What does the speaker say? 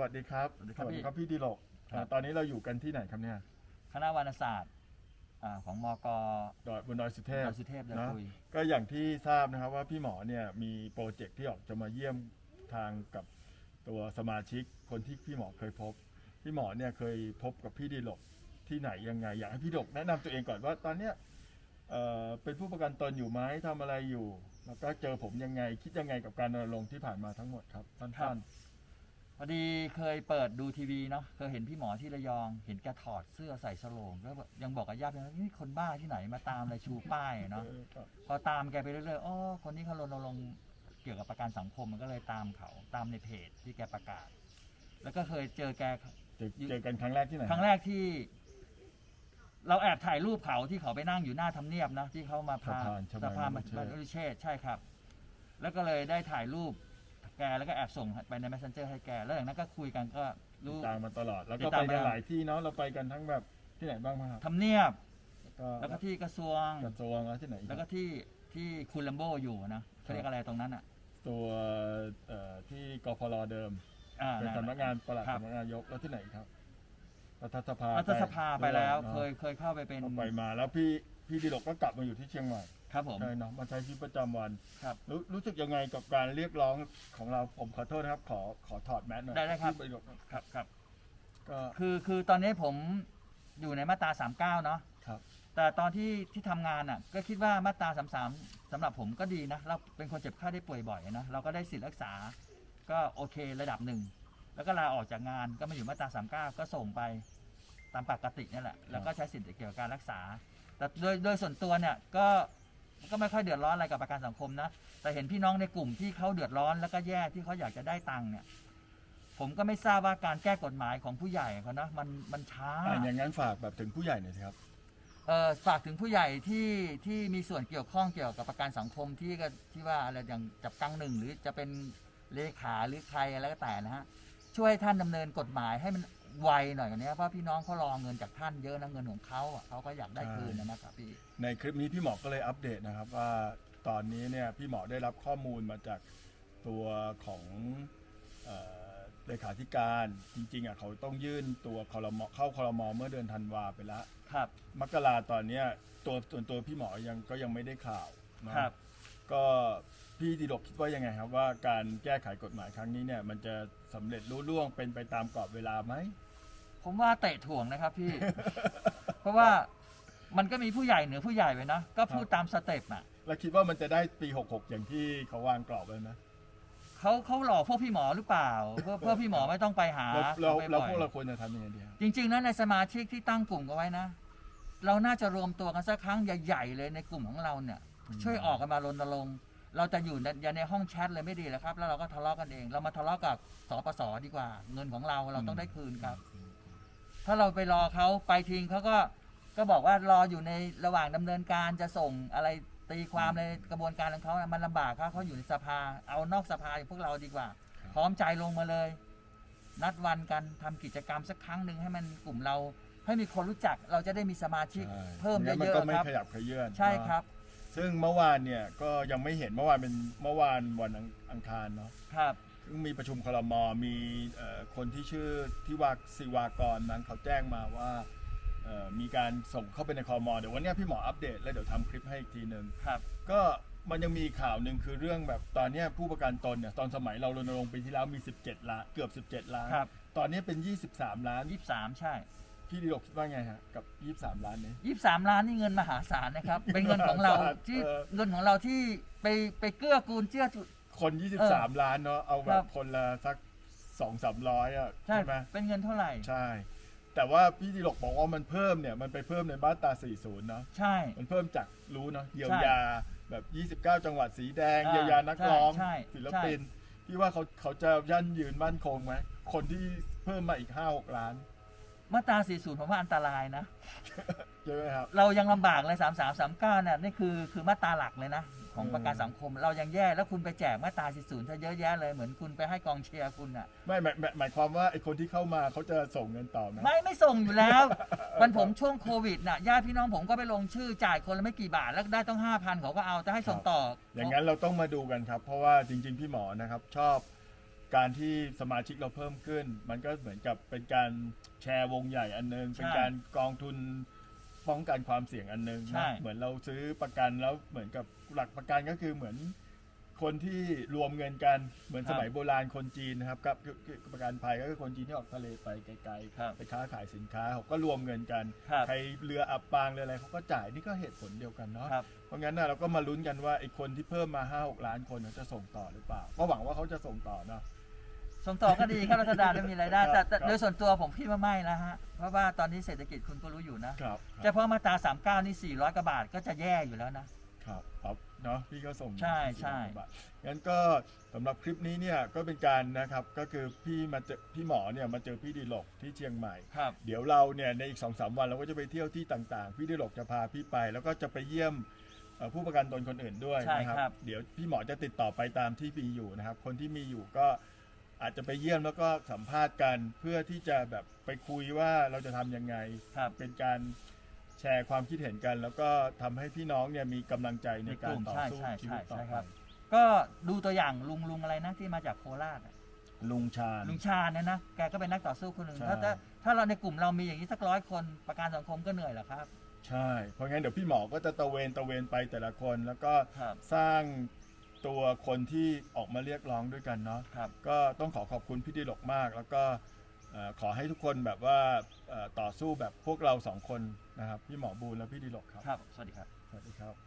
วัสดีครับ สวัสดีครับพี่ครับพี่ดิโลกครับ อ่าตอนนี้เราอยู่กันที่ไหนครับเนี่ยคณะวรรณศาสตร์อ่าของมกดอยบนดอยสุเทพ ดอยสุเทพเลยนะ คุย ก็อย่างที่ทราบนะครับว่าพี่หมอเนี่ยมีโปรเจกต์ที่ออกจะมาเยี่ยมทางกับตัวสมาชิกคนที่พี่หมอเคยพบ พี่หมอเนี่ยเคยพบกับพี่ดิโลกที่ไหนยังไง อยากให้พี่ดิโลกแนะนำตัวเองก่อนว่าตอนเนี้ยเอ่อเป็นผู้ประกันตนอยู่ไหมทำอะไรอยู่ แล้วก็เจอผมยังไงคิดยังไงกับการรณรงค์ที่ผ่านมาทั้งหมดครับสั้น พอดีเคยเปิดดูทีวีเนาะเคยเห็นพี่หมอที่ระยอง เห็นแกถอดเสื้อใส่สโลงแล้วแบบยังบอกกับญาติเลยว่านี่คนบ้าที่ไหนมาตามอะไรชูป้ายๆเนาะเออครับพอตามแกไปเรื่อยๆอ๋อคนนี้เขารณรงค์เกี่ยวกับประกันสังคมมันก็เลยตามเขาตามในเพจที่แกประกาศ แล้วก็เคยเจอแกเจอเจอกันครั้งแรกที่ไหนครั้งแรกที่ เราแอบถ่ายรูปเขาที่เขาไปนั่งอยู่หน้าทำเนียบนะที่เขามาพาสะพานชสะบาพานยมาเชบาษริเชษฐ์ใช่ครับ แล้วก็เลยได้ถ่ายรูป แกแล้วก็แอบส่งไปใน messenger ให้แกแล้วอย่างนั้นก็คุยกันก็รู้ ตามมาตลอด แล้วติก็ดตาไปมกันมา หลายที่เนาะ เราไปกันทั้งแบบที่ไหนบ้างไหมครับทำเนียบก็แล้วก็ที่กระทรวง กระทรวงแล้วที่ไหนอีกแล้วก็ที่ที่คุณลัมโบอยู่นะเขาเรียกอะไรตรงนั้นอะตัวเอ่อที่กพลเดิม อ่าเป็นสำนักงานปลัดครับสำนักงานนายกแล้วที่ไหนอีกครับรัฐสภารัฐสภาไปแล้วด้วยเคยเคยเข้าไปเป็นเนาะก็ไปมาแล้วพี่ พี่ดิลกก็กลับมาอยู่ที่เชียงใหม่ครับผม ใช่เนาะมาใช้ชีวิตประจำวันครับ รู้รู้สึกยังไงกับการเรียกร้องของเราผมขอโทษนะครับ ขอขอถอดแมสหน่อยได้ได้ครับ พี่ดิลกครับครับ ก็คือคือตอนนี้ผมอยู่ในมาตรา 39 เนาะ ครับ แต่ตอนที่ที่ทำงานอะ ก็คิดว่ามาตราสามสามสำหรับผมก็ดีนะ เราเป็นคนเจ็บไข้ได้ป่วยบ่อยนะ เราก็ได้สิทธิรักษา ก็โอเคระดับหนึ่ง แล้วก็ลาออกจากงานก็มาอยู่มาตราสามเก้าก็ส่งไปตามปกตินี่แหละ แล้วก็ใช้สิทธิ์เกี่ยวกับการรักษา แต่โดยโดยส่วนตัวเนี่ยก็ก็ไม่ค่อยเดือดร้อนอะไรกับประกันสังคมนะ แต่เห็นพี่น้องในกลุ่มที่เขาเดือดร้อนแล้วก็แย่ที่เขาอยากจะได้ตังค์เนี่ย ผมก็ไม่ทราบว่าการแก้กฎหมายของผู้ใหญ่เขานะมันมันช้า อะอย่างนั้นฝากแบบถึงผู้ใหญ่หน่อยสิครับ เอ่อฝากถึงผู้ใหญ่ที่ที่มีส่วนเกี่ยวข้องเกี่ยวกับประกันสังคมที่ก็ที่ว่าอะไรอย่างจับกังหนึ่งหรือจะเป็นเลขาหรือใครอะไรก็แต่นะฮะช่วยท่านดำเนินกฎหมายให้มัน ไวหน่อยกว่านี้เพราะพี่น้องเขารอเงินจากท่านเยอะนะเงินของเขาอะเขาก็อยากได้คืนนะครับพี่ ในคลิปนี้พี่หมอก็เลยอัปเดตนะครับว่าตอนนี้เนี่ยพี่หมอได้รับข้อมูลมาจากตัวของเอ่อเลขาธิการจริงๆอะเขาต้องยื่นตัวคอรมอเข้าคอรมอเมื่อเดือนธันวาไปแล้ว ครับ มกราตอนเนี้ยตัวส่วนตัวพี่หมอยังก็ยังไม่ได้ข่าวนะครับ ก็ พี่ดิลกคิดว่ายังไงครับว่าการแก้ไขกฎหมายครั้งนี้เนี่ย มันจะสำเร็จรุ่ล่วงเป็นไปตามกรอบเวลาไหม ผมว่าเตะถ่วงนะครับพี่ เพราะว่ามันก็มีผู้ใหญ่เหนือผู้ใหญ่ไปนะ ก็พูดตามสเต็ปอะแล้วคิดว่ามันจะได้ปี 66 อย่างที่เขาวางกรอบไว้ไหมเขาเขาหลอกพวกพี่หมอหรือเปล่า เพื่อเพื่อพี่หมอไม่ต้องไปหาเราเราขไปเราบ่อยพวกเราควรจะทำยังไงดีครับจริงๆนะในสมาชิกที่ตั้งกลุ่มกันไว้นะ เราน่าจะรวมตัวกันสักครั้งใหญ่ ๆ เลยในกลุ่มของเราเนี่ยอืมช่วยออกกันมารณรงค์ เราจะอยู่ในอย่าในห้องแชทเลยไม่ดีแล้วครับ แล้วเราก็ทะเลาะกันเอง เรามาทะเลาะกับสปสดีกว่า เงินของเราเราต้องได้คืนครับ ถ้าเราไปรอเขาไปทิ้งเขาก็ก็บอกว่ารออยู่ในระหว่างดำเนินการจะส่งอะไรตีความในกระบวนการของเขาอะมันลำบากเขาเขาอยู่ในสภา เอานอกสภาอย่างพวกเราดีกว่าครับพร้อมใจลงมาเลย นัดวันกันทำกิจกรรมสักครั้งหนึ่งให้มันกลุ่มเรา ให้มีคนรู้จักเราจะได้มีสมาชิกใช่เพิ่มเยงั้นมันอะก็ๆไม่ครับขยับขยื่นใช่ครับเนอะ ซึ่งเมื่อวานเนี่ยก็ยังไม่เห็นเมื่อวานเป็นเมื่อวานวันอังอังคารเนาะครับ ซึ่งมีประชุมคลมมีเอ่อคนที่ชื่อทิวาศิวากรนั้นเขาแจ้งมาว่าเอ่อมีการส่งเข้าไปในคลมเดี๋ยววันเนี้ยพี่หมออัปเดตแล้วเดี๋ยวทำคลิปให้อีกทีหนึ่ง ครับ ก็มันยังมีข่าวหนึ่งคือเรื่องแบบตอนเนี้ยผู้ประกันตนเนี่ยตอนสมัยเรารณรงค์ปีที่แล้วมี 17 ล้านเกือบ 17 ล้าน ครับ ตอนนี้เป็น 23 ล้าน ยี่สามใช่ พี่ดิโลกคิดว่าไงฮะกับ 23 ล้านนี้ ยี่สามล้านนี่เงินมหาศาลนะครับ เป็นเงินของเรามหาศาลที่เออ เงินของเราที่ไปไปเกื้อกูลเจื้อจุ คน23 ล้านเนาะเอาแบครับบ คนละสัก 2 3 0 0อะใช่ใช่ไหมเป็นเงินเท่าไหร่ใช่ แต่ว่าพี่ดิโลกบอกว่ามันเพิ่มเนี่ย มันไปเพิ่มในมาตรา40 เนาะใช่ มันเพิ่มจากรู้เนาะเยียวใช่ยาแบบ 29 จังหวัดสีแดงอ่าเยียวยานักร้องใช่ใช่ ศิลปินพี่ว่าเขาเขาจะยั่นยืนมั่นคงไหมคนที่เพิ่มมาอีก 5-6 ล้าน มาตรา 40 ผมว่าอันตรายนะ ใช่ไหมครับ เรายังลำบากเลย 3 3 3 9เนี่ยนี่คือคือมาตราหลักเลยนะ ของประกันสังคม เรายังแย่แล้วคุณไปแจกมาตรา 40 ถ้าเยอะแยะเลยเหมือนคุณไปให้กองเชียร์คุณอะ ไม่หมายหมายหมายความว่าไอ้คนที่เข้ามาเขาจะส่งเงินต่อไหม ไม่ไม่ส่งอยู่แล้ววันผมช่วงโควิดน่ะญาติพี่น้องผมก็ไปลงชื่อจ่ายคนละไม่กี่บาท แล้วได้ต้อง 5,000เขาก็เอาแต่ให้ส่งต่ออย่างนั้นเราต้องมาดูกันครับ เพราะว่าจริง ๆ พี่หมอนะครับ ชอบ การที่สมาชิกเราเพิ่มขึ้น มันก็เหมือนกับเป็นการแชร์วงใหญ่อันนึงใช่เป็นการกองทุนป้องกันความเสี่ยงอันนึงใช่ นะเหมือนเราซื้อประกันแล้วเหมือนกับหลักประกันก็คือเหมือน คนที่รวมเงินกันเหมือนสมัยโบราณคนจีนนะครับกับคือคือประกันภัยก็คือคนจีนที่ออกทะเลไปไกลครับๆไปค้าขายสินค้าเขาก็รวมเงินกันครับใครเรืออับปางเรืออะไรเขาก็จ่ายนี่ก็เหตุผลเดียวกันเนาะครับ เพราะงั้นนะเราก็มาลุ้นกันว่าไอ้คนที่เพิ่มมา5 6ล้านคนน่ะจะส่งต่อหรือเปล่า ก็หวังว่าเขาจะส่งต่อเนาะ ส่งต่อก็ดีครับรัฐดาได้มีรายได้แต่แต่ครับ โดยส่วนตัวผมพี่ว่าไม่แล้วฮะเพราะว่าตอนนี้เศรษฐกิจคุณก็รู้อยู่นะครับ เฉพาะมาตรา39นี่400กว่าบาทก็จะแย่อยู่แล้วนะ ครับครับเนาะพี่ก็ส่งใช่ใช่สี่ร้อยกว่าบาทงั้นก็สำหรับคลิปนี้เนี่ยก็เป็นการนะครับก็คือพี่มาเจอพี่หมอเนี่ยมาเจอพี่ดีหลกที่เชียงใหม่ ครับ เดี๋ยวเราเนี่ยในอีกสองสามวันเราก็จะไปเที่ยวที่ต่างๆ พี่ดีหลกจะพาพี่ไป แล้วก็จะไปเยี่ยมเอ่อผู้ประกันตนคนอื่นด้วยใช่นะคครัรับเดี๋ยวพี่หมอจะติดต่อไปตามที่มีอยู่นะครับ คนที่มีอยู่ก็อาจจะไปเยี่ยมแล้วก็สัมภาษณ์กันเพื่อที่จะแบบไปคุยว่าเราจะทำยังไง ครับ เป็นการ แชร์ความคิดเห็นกัน แล้วก็ทำให้พี่น้องเนี่ยมีกำลังใจในการต่อสู้ใช่ใช่ชีวิตต่อใช่ไปครับ ก็ดูตัวอย่างลุงลุงอะไรนะที่มาจากโคราชอะลุงชาญ ลุงชาญเนี่ยนะแกก็เป็นนักต่อสู้คนหนึ่งใช่ ถ้าถ้าถ้าเราในกลุ่มเรามีอย่างนี้สักร้อยคนประกันสังคมก็เหนื่อยแหละครับ ใช่ เพราะงั้นเดี๋ยวพี่หมอก็จะตะเวนตะเวนไปแต่ละคน แล้วก็ครับ สร้างตัวคนที่ออกมาเรียกร้องด้วยกันเนาะ ครับ ก็ต้องขอขอบคุณพี่ดีหลกมาก แล้วก็เอ่อ ขอให้ทุกคนแบบว่าเอ่อต่อสู้แบบพวกเราสองคนนะครับ พี่หมอบูลและพี่ดีหลกครับ ครับ สวัสดีครับ สวัสดีครับ